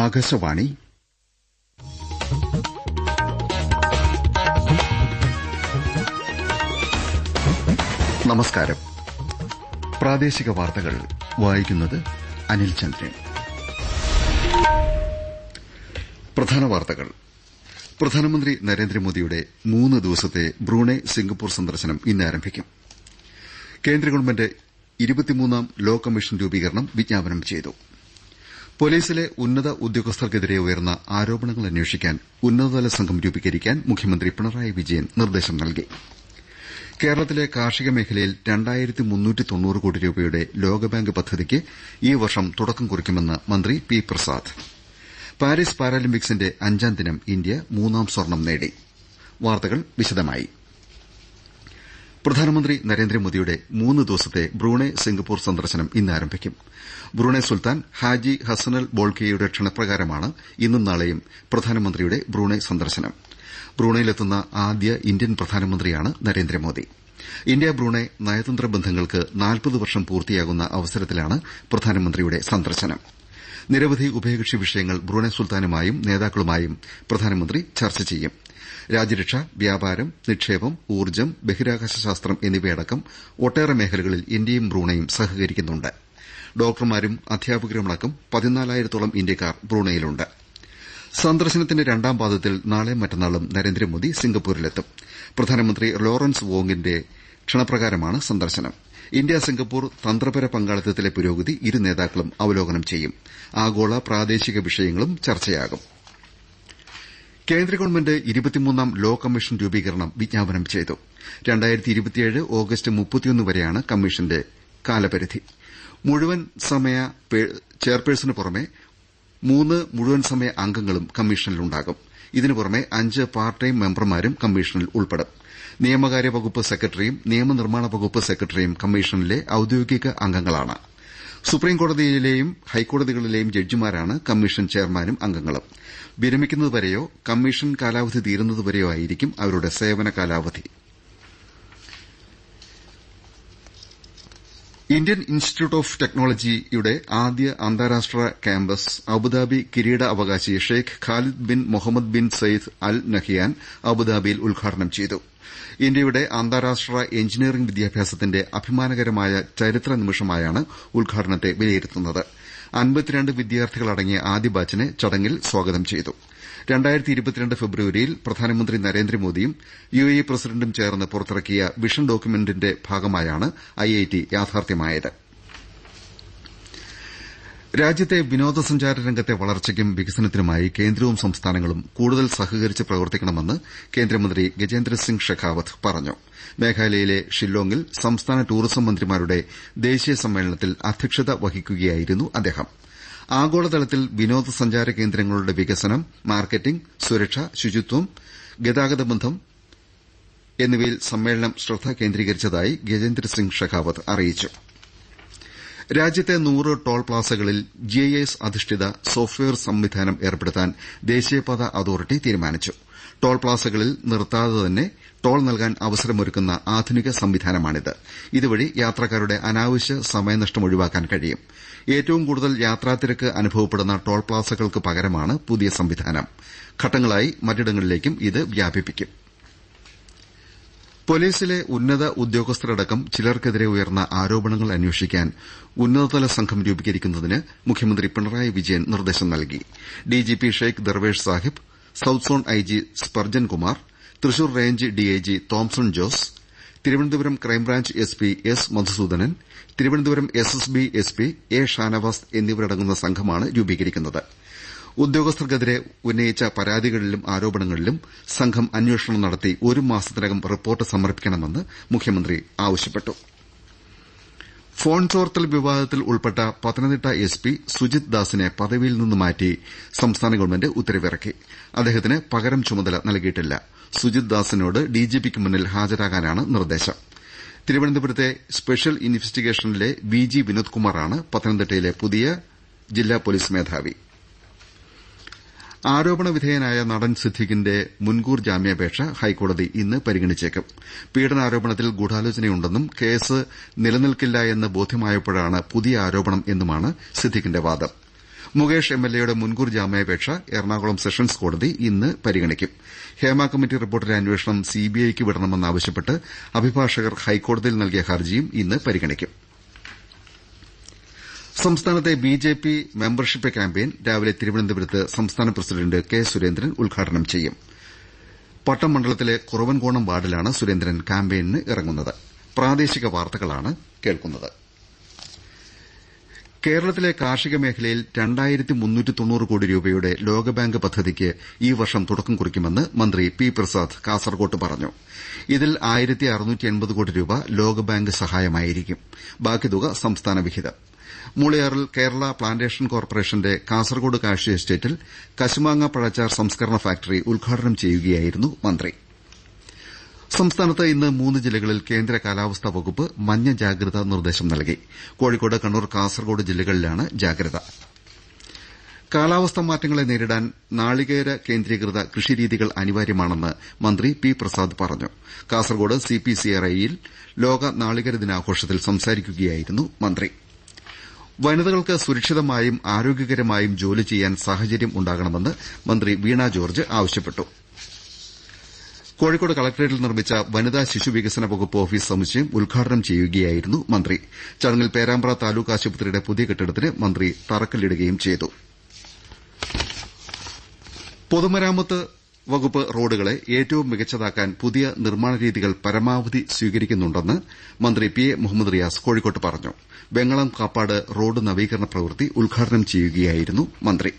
ആകാശവാണി. നമസ്കാരം. പ്രാദേശിക വാർത്തകൾ വായിക്കുന്നത് അനിൽ ചന്ദ്രൻ. പ്രധാന വാർത്തകൾ. പ്രധാനമന്ത്രി നരേന്ദ്രമോദിയുടെ മൂന്ന് ദിവസത്തെ ബ്രൂണൈ സിംഗപ്പൂർ സന്ദർശനം ഇന്ന് ആരംഭിക്കും. കേന്ദ്ര ഗവൺമെന്റ് ഇരുപത്തിമൂന്നാം ലോ കമ്മീഷൻ രൂപീകരണം വിജ്ഞാപനം ചെയ്തു. പൊലീസിലെ ഉന്നത ഉദ്യോഗസ്ഥർക്കെതിരെ ഉയർന്ന ആരോപണങ്ങൾ അന്വേഷിക്കാൻ ഉന്നതതല സംഘം രൂപീകരിക്കാൻ മുഖ്യമന്ത്രി പിണറായി വിജയൻ നിർദ്ദേശം നൽകി. കേരളത്തിലെ കാർഷിക മേഖലയിൽ രണ്ടായിരത്തി മുന്നൂറ്റി തൊണ്ണൂറ് കോടി രൂപയുടെ ലോകബാങ്ക് പദ്ധതിക്ക് ഈ വർഷം തുടക്കം കുറിക്കുമെന്ന് മന്ത്രി പി പ്രസാദ്. പാരീസ് പാരാലിമ്പിക്സിന്റെ അഞ്ചാം ദിനം ഇന്ത്യ മൂന്നാം സ്വർണം നേടി. വാർത്തകൾ വിശദമായി. പ്രധാനമന്ത്രി നരേന്ദ്രമോദിയുടെ മൂന്ന് ദിവസത്തെ ബ്രൂണൈ സിംഗപ്പൂർ സന്ദർശനം ഇന്ന് ആരംഭിക്കും. ബ്രൂണൈ സുൽത്താൻ ഹാജി ഹസനൽ ബോൾക്കിയയുടെ ക്ഷണപ്രകാരമാണ് ഇന്നും നാളെയും പ്രധാനമന്ത്രിയുടെ ബ്രൂണൈ സന്ദർശനം. ബ്രൂണൈയിലെത്തുന്ന ആദ്യ ഇന്ത്യൻ പ്രധാനമന്ത്രിയാണ് നരേന്ദ്രമോദി. ഇന്ത്യ ബ്രൂണൈ നയതന്ത്ര ബന്ധങ്ങൾക്ക് നാൽപ്പത് വർഷം പൂർത്തിയാകുന്ന അവസരത്തിലാണ് പ്രധാനമന്ത്രിയുടെ സന്ദർശനം. നിരവധി ഉഭയകക്ഷി വിഷയങ്ങൾ ബ്രൂണൈ സുൽത്താനുമായും നേതാക്കളുമായും പ്രധാനമന്ത്രി ചർച്ച ചെയ്യും. രാജ്യരക്ഷ വ്യാപാരം നിക്ഷേപം ഊർജം ബഹിരാകാശ ശാസ്ത്രം എന്നിവയടക്കം ഒട്ടേറെ മേഖലകളിൽ ഇന്ത്യയും ബ്രൂണൈയും സഹകരിക്കുന്നുണ്ട്. ഡോക്ടർമാരും അധ്യാപകരുമടക്കം പതിനാലായിരത്തോളം ഇന്ത്യക്കാർ ബ്രൂണൈയിലുണ്ട്. സന്ദർശനത്തിന്റെ രണ്ടാം പാദത്തിൽ നാളെ മറ്റന്നാളും നരേന്ദ്രമോദി സിംഗപ്പൂരിലെത്തും. പ്രധാനമന്ത്രി ലോറൻസ് വോങ്ങിന്റെ ക്ഷണപ്രകാരമാണ് സന്ദർശനം. ഇന്ത്യ സിംഗപ്പൂർ തന്ത്രപര പങ്കാളിത്തത്തിലെ പുരോഗതി ഇരു നേതാക്കളും അവലോകനം ചെയ്യും. ആഗോള പ്രാദേശിക വിഷയങ്ങളും ചർച്ചയാകും. കേന്ദ്ര ഗവൺമെന്റ് ഇരുപത്തിമൂന്നാം ലോ കമ്മീഷൻ രൂപീകരണം വിജ്ഞാപനം ചെയ്തു. ഓഗസ്റ്റ് വരെയാണ് കമ്മീഷന്റെ കാലപരിധി. മുഴുവൻ സമയ ചെയർപേഴ്സണു പുറമെ മൂന്ന് മുഴുവൻ സമയ അംഗങ്ങളും കമ്മീഷനിലുണ്ടാകും. ഇതിനു പുറമെ അഞ്ച് പാർട്ട് ടൈം മെമ്പർമാരും കമ്മീഷനിൽ ഉൾപ്പെടും. നിയമകാര്യ വകുപ്പ് സെക്രട്ടറിയും നിയമനിർമ്മാണ വകുപ്പ് സെക്രട്ടറിയും കമ്മീഷനിലെ ഔദ്യോഗിക അംഗങ്ങളാണ്. സുപ്രീംകോടതിയിലെയും ഹൈക്കോടതികളിലെയും ജഡ്ജിമാരാണ് കമ്മീഷൻ ചെയർമാനും അംഗങ്ങളും. വിരമിക്കുന്നതുവരെയോ കമ്മീഷൻ കാലാവധി തീരുന്നതുവരെയോ ആയിരിക്കും അവരുടെ സേവന കാലാവധി. ഇന്ത്യൻ ഇൻസ്റ്റിറ്റ്യൂട്ട് ഓഫ് ടെക്നോളജിയുടെ ആദ്യ അന്താരാഷ്ട്ര ക്യാമ്പസ് അബുദാബി കിരീടാവകാശി Sheikh Khalid bin Mohammed bin Zayed Al Nahyan അബുദാബിയിൽ ഉദ്ഘാടനം ചെയ്തു. ഇന്ത്യയുടെ അന്താരാഷ്ട്ര എഞ്ചിനീയറിംഗ് വിദ്യാഭ്യാസത്തിന്റെ അഭിമാനകരമായ ചരിത്ര നിമിഷമായാണ് ഉദ്ഘാടനത്തെ വിലയിരുത്തുന്നത്. അൻപത്തിരണ്ട് വിദ്യാർത്ഥികളടങ്ങിയ ആദ്യ ബാച്ചിനെ ചടങ്ങിൽ സ്വാഗതം ചെയ്തു. ഫെബ്രുവരിയിൽ പ്രധാനമന്ത്രി നരേന്ദ്രമോദിയും യുഎഇ പ്രസിഡന്റും ചേർന്ന് പുറത്തിറക്കിയ വിഷൻ ഡോക്യുമെന്റിന്റെ ഭാഗമായാണ് ഐഐടി യാഥാർത്ഥ്യമായത്. രാജ്യത്തെ വിനോദസഞ്ചാര രംഗത്തെ വളർച്ചയ്ക്കും വികസനത്തിനുമായി കേന്ദ്രവും സംസ്ഥാനങ്ങളും കൂടുതൽ സഹകരിച്ച് പ്രവർത്തിക്കണമെന്ന് കേന്ദ്രമന്ത്രി ഗജേന്ദ്രസിംഗ് ഷെഖാവത്ത് പറഞ്ഞു. മേഘാലയയിലെ ഷില്ലോങ്ങിൽ സംസ്ഥാന ടൂറിസം മന്ത്രിമാരുടെ ദേശീയ സമ്മേളനത്തിൽ അധ്യക്ഷത വഹിക്കുകയായിരുന്നു അദ്ദേഹം. ആഗോളതലത്തിൽ വിനോദസഞ്ചാര കേന്ദ്രങ്ങളുടെ വികസനം മാർക്കറ്റിംഗ് സുരക്ഷ ശുചിത്വം ഗതാഗത ബന്ധം എന്നിവയിൽ സമ്മേളനം ശ്രദ്ധ കേന്ദ്രീകരിച്ചതായി ഗജേന്ദ്രസിംഗ് ഷെഖാവത്ത് അറിയിച്ചു. രാജ്യത്തെ നൂറ് ടോൾ പ്ലാസകളിൽ ജിഐഎസ് അധിഷ്ഠിത സോഫ്റ്റ്വെയർ സംവിധാനം ഏർപ്പെടുത്താൻ ദേശീയപാത അതോറിറ്റി തീരുമാനിച്ചു. ടോൾ പ്ലാസകളിൽ നിർത്താതെ തന്നെ ടോൾ നൽകാൻ അവസരമൊരുക്കുന്ന ആധുനിക സംവിധാനമാണിത്. ഇതുവഴി യാത്രക്കാരുടെ അനാവശ്യ സമയനഷ്ടം ഒഴിവാക്കാൻ കഴിയും. ഏറ്റവും കൂടുതൽ യാത്രാതിരക്ക് അനുഭവപ്പെടുന്ന ടോൾ പ്ലാസകൾക്ക് പകരമാണ് പുതിയ സംവിധാനം. ഘട്ടങ്ങളായി മറ്റിടങ്ങളിലേക്കും ഇത് വ്യാപിപ്പിക്കും. പൊലീസിലെ ഉന്നത ഉദ്യോഗസ്ഥരടക്കം ചിലർക്കെതിരെ ഉയർന്ന ആരോപണങ്ങൾ അന്വേഷിക്കാൻ ഉന്നതതല സംഘം രൂപീകരിക്കുന്നതിന് മുഖ്യമന്ത്രി പിണറായി വിജയൻ നിർദ്ദേശം നൽകി. DGP Sheikh Darvesh Sahib south zone IG Sparjan Kumar Thrissur range DIG Thomson Jose Thiruvananthapuram crime branch SP S Madhusoodanan Thiruvananthapuram SSB SP A Shanavas എന്നിവരടങ്ങുന്ന സംഘമാണ് രൂപീകരിക്കുന്നത്. ഉദ്യോഗസ്ഥർക്കെതിരെ ഉന്നയിച്ച പരാതികളിലും ആരോപണങ്ങളിലും സംഘം അന്വേഷണം നടത്തി ഒരു മാസത്തിനകം റിപ്പോർട്ട് സമർപ്പിക്കണമെന്ന് മുഖ്യമന്ത്രി ആവശ്യപ്പെട്ടു. ഫോൺ ചോർത്തൽ വിവാദത്തിൽ ഉൾപ്പെട്ട പത്തനംതിട്ട എസ് പി സുജിത് ദാസിനെ പദവിയിൽ നിന്ന് മാറ്റി സംസ്ഥാന ഗവൺമെന്റ് ഉത്തരവിറക്കി. അദ്ദേഹത്തിന് പകരം ചുമതല നൽകിയിട്ടില്ല. സുജിത് ദാസിനോട് ഡിജിപിക്ക് മുന്നിൽ ഹാജരാകാനാണ് നിർദ്ദേശം. തിരുവനന്തപുരത്തെ സ്പെഷ്യൽ ഇൻവെസ്റ്റിഗേഷനിലെ വി ജി വിനോദ് കുമാറാണ് പത്തനംതിട്ടയിലെ പുതിയ ജില്ലാ പോലീസ് മേധാവി. ആരോപണ വിധേയനായ നടൻ സിദ്ദിഖിന്റെ മുൻകൂർ ജാമ്യാപേക്ഷ ഹൈക്കോടതി ഇന്ന് പരിഗണിച്ചേക്കും. പീഡനാരോപണത്തിൽ ഗൂഢാലോചനയുണ്ടെന്നും കേസ് നിലനിൽക്കില്ല എന്ന് ബോധ്യമായപ്പോഴാണ് പുതിയ ആരോപണം എന്നുമാണ് സിദ്ദിഖിന്റെ വാദം. മുകേഷ് എംഎൽഎയുടെ മുൻകൂർ ജാമ്യാപേക്ഷ എറണാകുളം സെഷൻസ് കോടതി ഇന്ന് പരിഗണിക്കും. ഹേമ കമ്മിറ്റി റിപ്പോർട്ടിലെ അന്വേഷണം സിബിഐക്ക് വിടണമെന്നാവശ്യപ്പെട്ട് അഭിഭാഷകർ ഹൈക്കോടതിയിൽ നൽകിയ ഹർജിയും ഇന്ന് പരിഗണിക്കും. സംസ്ഥാനത്തെ B J P membership campaign രാവിലെ തിരുവനന്തപുരത്ത് സംസ്ഥാന പ്രസിഡന്റ് കെ സുരേന്ദ്രൻ ഉദ്ഘാടനം ചെയ്യും. പട്ടം മണ്ഡലത്തിലെ കുറവൻകോണം വാർഡിലാണ് സുരേന്ദ്രൻ ക്യാമ്പയിനിന് ഇറങ്ങുന്നത്. കേരളത്തിലെ കാർഷിക മേഖലയിൽ കോടി രൂപയുടെ ലോകബാങ്ക് പദ്ധതിക്ക് ഈ വർഷം തുടക്കം കുറിക്കുമെന്ന് മന്ത്രി പി പ്രസാദ് കാസർകോട്ട് പറഞ്ഞു. ഇതിൽ ആയിരത്തി അറുന്നൂറ്റി എൺപത് കോടി രൂപ ലോകബാങ്ക് സഹായമായിരിക്കും. ബാക്കി തുക സംസ്ഥാന വിഹിതം. മൂളിയാറിൽ കേരള പ്ലാന്റേഷൻ കോർപ്പറേഷന്റെ കാസർകോട് കാർഷിക എസ്റ്റേറ്റിൽ കശുമാങ്ങ പഴച്ചാർ സംസ്കരണ ഫാക്ടറി ഉദ്ഘാടനം ചെയ്യുകയായിരുന്നു മന്ത്രി. സംസ്ഥാനത്ത് ഇന്ന് മൂന്ന് ജില്ലകളിൽ കേന്ദ്ര കാലാവസ്ഥാ വകുപ്പ് മഞ്ഞ ജാഗ്രതാ നിർദ്ദേശം നൽകി. കോഴിക്കോട് കണ്ണൂർ കാസർകോട് ജില്ലകളിലാണ് ജാഗ്രത. കാലാവസ്ഥാ മാറ്റങ്ങളെ നേരിടാൻ നാളികേര കേന്ദ്രീകൃത കൃഷിരീതികൾ അനിവാര്യമാണെന്ന് മന്ത്രി പി പ്രസാദ് പറഞ്ഞു. കാസർകോട് സിപിസിആർഐയിൽ ലോക നാളികേര ദിനാഘോഷത്തിൽ സംസാരിക്കുകയായിരുന്നു മന്ത്രി. വനിതകൾക്ക് സുരക്ഷിതമായും ആരോഗ്യകരമായും ജോലി ചെയ്യാൻ സാഹചര്യം ഉണ്ടാകണമെന്ന് മന്ത്രി വീണ ജോർജ് ആവശ്യപ്പെട്ടു. കോഴിക്കോട് കളക്ടറേറ്റിൽ നിർമ്മിച്ച വനിതാ ശിശു വികസന വകുപ്പ് ഓഫീസ് സമുച്ചയം ഉദ്ഘാടനം ചെയ്യുകയായിരുന്നു മന്ത്രി. ചടങ്ങിൽ പേരാമ്പ്ര താലൂക്ക് ആശുപത്രിയുടെ പുതിയ കെട്ടിടത്തിന് മന്ത്രി തറക്കല്ലിടുകയും ചെയ്തു. പൊതുമരാമത്ത് വകുപ്പ് റോഡുകളെ ഏറ്റവും മികച്ചതാക്കാൻ പുതിയ നിർമ്മാണ രീതികൾ പരമാവധി സ്വീകരിക്കുന്നുണ്ടെന്ന് മന്ത്രി പി എ മുഹമ്മദ് റിയാസ് കോഴിക്കോട്ട് പറഞ്ഞു. വെങ്ങളം കാപ്പാട് റോഡ് നവീകരണ പ്രവൃത്തി ഉദ്ഘാടനം ചെയ്യുകയായിരുന്നു മന്ത്രി.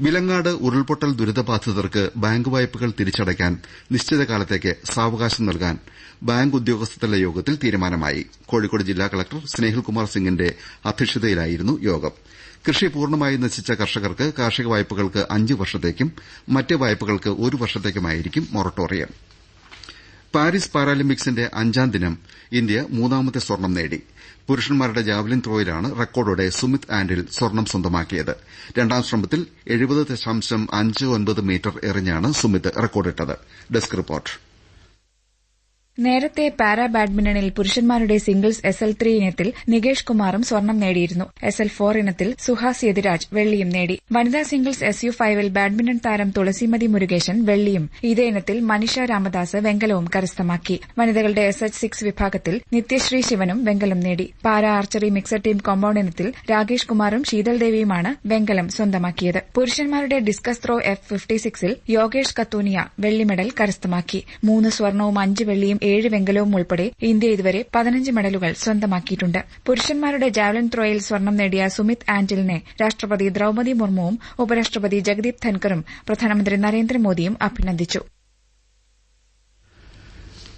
വിലങ്ങാട് ഉരുൾപൊട്ടൽ ദുരിതബാധിതർക്ക് ബാങ്ക് വായ്പകൾ തിരിച്ചടയ്ക്കാൻ നിശ്ചിത കാലത്തേക്ക് സാവകാശം നൽകാൻ ബാങ്ക് ഉദ്യോഗസ്ഥതല യോഗത്തിൽ തീരുമാനമായി. കോഴിക്കോട് ജില്ലാ കലക്ടർ സ്നേഹിൽകുമാർ സിംഗിന്റെ അധ്യക്ഷതയിലായിരുന്നു യോഗം. കൃഷി പൂർണമായി നശിച്ച കർഷകർക്ക് കാർഷിക വായ്പകൾക്ക് അഞ്ച് വർഷത്തേക്കും മറ്റ് വായ്പകൾക്ക് ഒരു വർഷത്തേക്കുമായിരിക്കും മൊറട്ടോറിയം. പാരീസ് പാരാലിമ്പിക്സിന്റെ അഞ്ചാം ദിനം ഇന്ത്യ മൂന്നാമത്തെ സ്വർണം നേടി. പുരുഷന്മാരുടെ ജാവലിൻ ത്രോയിലാണ് റെക്കോർഡോടെ സുമിത് ആന്റിൽ സ്വർണം സ്വന്തമാക്കിയത്. രണ്ടാം ശ്രമത്തിൽ മീറ്റർ എറിഞ്ഞാണ് സുമിത് റെക്കോർഡിട്ടത്. നേരത്തെ പാരാ ബാഡ്മിന്റണിൽ പുരുഷന്മാരുടെ സിംഗിൾസ് എസ് എൽ ത്രീ ഇനത്തിൽ നികേഷ് കുമാറും സ്വർണം നേടിയിരുന്നു. എസ് എൽ ഫോർ ഇനത്തിൽ സുഹാസ് യതിരാജ് വെള്ളിയും നേടി. വനിതാ സിംഗിൾസ് എസ് യു ഫൈവിൽ ബാഡ്മിന്റൺ താരം തുളസിമതി മുരുകേശൻ വെള്ളിയും ഇതേ ഇനത്തിൽ മനിഷ രാമദാസ് വെങ്കലവും കരസ്ഥമാക്കി. വനിതകളുടെ എസ് എച്ച് സിക്സ് വിഭാഗത്തിൽ നിത്യശ്രീ ശിവനും വെങ്കലം നേടി. Para archery mixed team compound ഇനത്തിൽ രാകേഷ് കുമാറും ശീതൾ ദേവിയുമാണ് വെങ്കലം സ്വന്തമാക്കിയത്. പുരുഷന്മാരുടെ ഡിസ്കസ് ത്രോ എഫ് ഫിഫ്റ്റി സിക്സിൽ യോഗേഷ് കത്തൂനിയ വെള്ളി മെഡൽ കരസ്ഥമാക്കി. മൂന്ന് സ്വർണവും അഞ്ച് വെള്ളിയും ഏഴ് വെങ്കലവും ഉൾപ്പെടെ ഇന്ത്യ ഇതുവരെ പതിനഞ്ച് മെഡലുകൾ സ്വന്തമാക്കിയിട്ടുണ്ട്. പുരുഷന്മാരുടെ ജാവലിൻ ത്രോയിൽ സ്വർണം നേടിയ സുമിത് ആന്റിലിനെ രാഷ്ട്രപതി ദ്രൌപതി മുർമുവും ഉപരാഷ്ട്രപതി ജഗദീപ് ധൻകറും പ്രധാനമന്ത്രി നരേന്ദ്രമോദിയും അഭിനന്ദിച്ചു.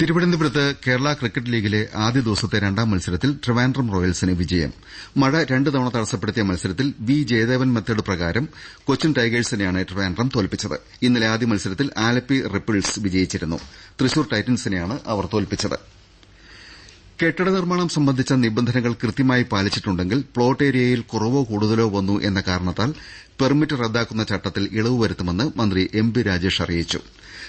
തിരുവനന്തപുരത്ത് കേരള ക്രിക്കറ്റ് ലീഗിലെ ആദ്യ ദിവസത്തെ രണ്ടാം മത്സരത്തിൽ ട്രിവാൻഡ്രം റോയൽസിന് വിജയം. മഴ രണ്ട് തവണ തടസ്സപ്പെടുത്തിയ മത്സരത്തിൽ വി ജയദേവൻ മെത്തേഡ് പ്രകാരം കൊച്ചിൻ ടൈഗേഴ്സിനെയാണ് ട്രിവാൻഡ്രം തോൽപ്പിച്ചത്. ഇന്നലെ ആദ്യ മത്സരത്തിൽ ആലപ്പി റിപ്പിൾസ് വിജയിച്ചിരുന്നു. തൃശൂർ ടൈറ്റൻസിനെയാണ് അവർ തോൽപ്പിച്ചത്. കെട്ടിട നിർമ്മാണം സംബന്ധിച്ച നിബന്ധനകൾ കൃത്യമായി പാലിച്ചിട്ടുണ്ടെങ്കിൽ പ്ലോട്ട് ഏരിയയിൽ കുറവോ കൂടുതലോ വന്നു എന്ന കാരണത്താൽ പെർമിറ്റ് റദ്ദാക്കുന്ന ചട്ടത്തിൽ ഇളവ് വരുത്തുമെന്ന് മന്ത്രി എം പി രാജേഷ് അറിയിച്ചു.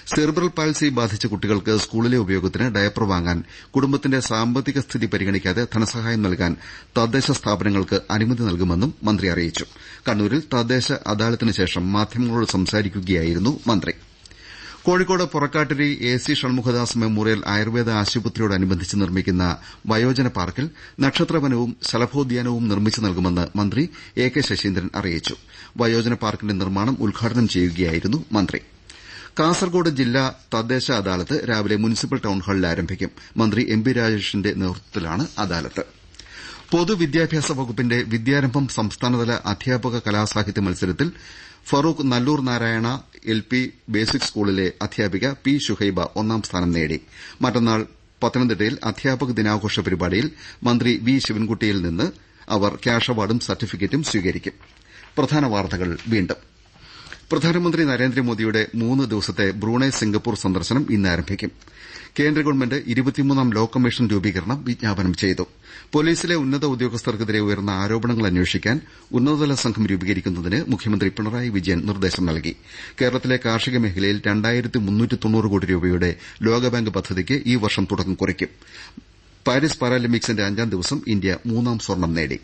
സെറിബ്രൽ പാൾസി ബാധിച്ച കുട്ടികൾക്ക് സ്കൂളിലെ ഉപയോഗത്തിന് ഡയപ്പർ വാങ്ങാൻ കുടുംബത്തിന്റെ സാമ്പത്തിക സ്ഥിതി പരിഗണിക്കാതെ ധനസഹായം നൽകാൻ തദ്ദേശ സ്ഥാപനങ്ങൾക്ക് അനുമതി നൽകുമെന്നും മന്ത്രി അറിയിച്ചു. കണ്ണൂരിൽ തദ്ദേശ അദാലത്തിന് ശേഷം മാധ്യമങ്ങളോട് സംസാരിക്കുകയായിരുന്നു മന്ത്രി. Kozhikode Porakkattiri A C Shanmukhadas memorial Ayurveda ആശുപത്രിയോടനുബന്ധിച്ച് നിർമ്മിക്കുന്ന വയോജന പാർക്കിൽ നക്ഷത്രവനവും ശലഭോദ്യാനവും നിർമ്മിച്ചു നൽകുമെന്ന് മന്ത്രി എ കെ ശശീന്ദ്രൻ അറിയിച്ചു. വയോജന പാർക്കിന്റെ നിർമ്മാണം ഉദ്ഘാടനം ചെയ്യുകയായിരുന്നു മന്ത്രി. കാസർകോട് ജില്ലാ തദ്ദേശ അദാലത്ത് രാവിലെ മുനിസിപ്പൽ ടൌൺഹാളിൽ ആരംഭിക്കും. മന്ത്രി എം പി രാജേഷിന്റെ നേതൃത്വത്തിലാണ് അദാലത്ത്. പൊതുവിദ്യാഭ്യാസ വകുപ്പിന്റെ വിദ്യാരംഭം സംസ്ഥാനതല അധ്യാപക കലാസാഹിത്യ മത്സരത്തിൽ Farook Nallur Narayana L P basic സ്കൂളിലെ അധ്യാപിക പി ഷുഹൈബ ഒന്നാം സ്ഥാനം നേടി. മറ്റന്നാൾ പത്തനംതിട്ടയിൽ അധ്യാപക ദിനാഘോഷ പരിപാടിയിൽ മന്ത്രി വി ശിവൻകുട്ടിയിൽ നിന്ന് അവർ ക്യാഷ് അവാർഡും സർട്ടിഫിക്കറ്റും സ്വീകരിക്കും. പ്രധാനമന്ത്രി നരേന്ദ്രമോദിയുടെ മൂന്ന് ദിവസത്തെ ബ്രൂണൈ സിംഗപ്പൂർ സന്ദർശനം ഇന്ന് ആരംഭിക്കും. കേന്ദ്ര ഗവൺമെന്റ് ഇരുപത്തിമൂന്നാം ലോ കമ്മീഷൻ രൂപീകരണം വിജ്ഞാപനം ചെയ്തു. പോലീസിലെ ഉന്നത ഉദ്യോഗസ്ഥർക്കെതിരെ ഉയർന്ന ആരോപണങ്ങൾ അന്വേഷിക്കാൻ ഉന്നതതല സംഘം രൂപീകരിക്കുന്നതിന് മുഖ്യമന്ത്രി പിണറായി വിജയൻ നിർദ്ദേശം നൽകി. കേരളത്തിലെ കാർഷിക മേഖലയിൽ കോടി രൂപയുടെ ലോകബാങ്ക് പദ്ധതിക്ക് ഈ വർഷം തുടക്കം കുറിക്കും. പാരീസ് പാരാലിമ്പിക്സിന്റെ അഞ്ചാം ദിവസം ഇന്ത്യ മൂന്നാം സ്വർണം നേടി.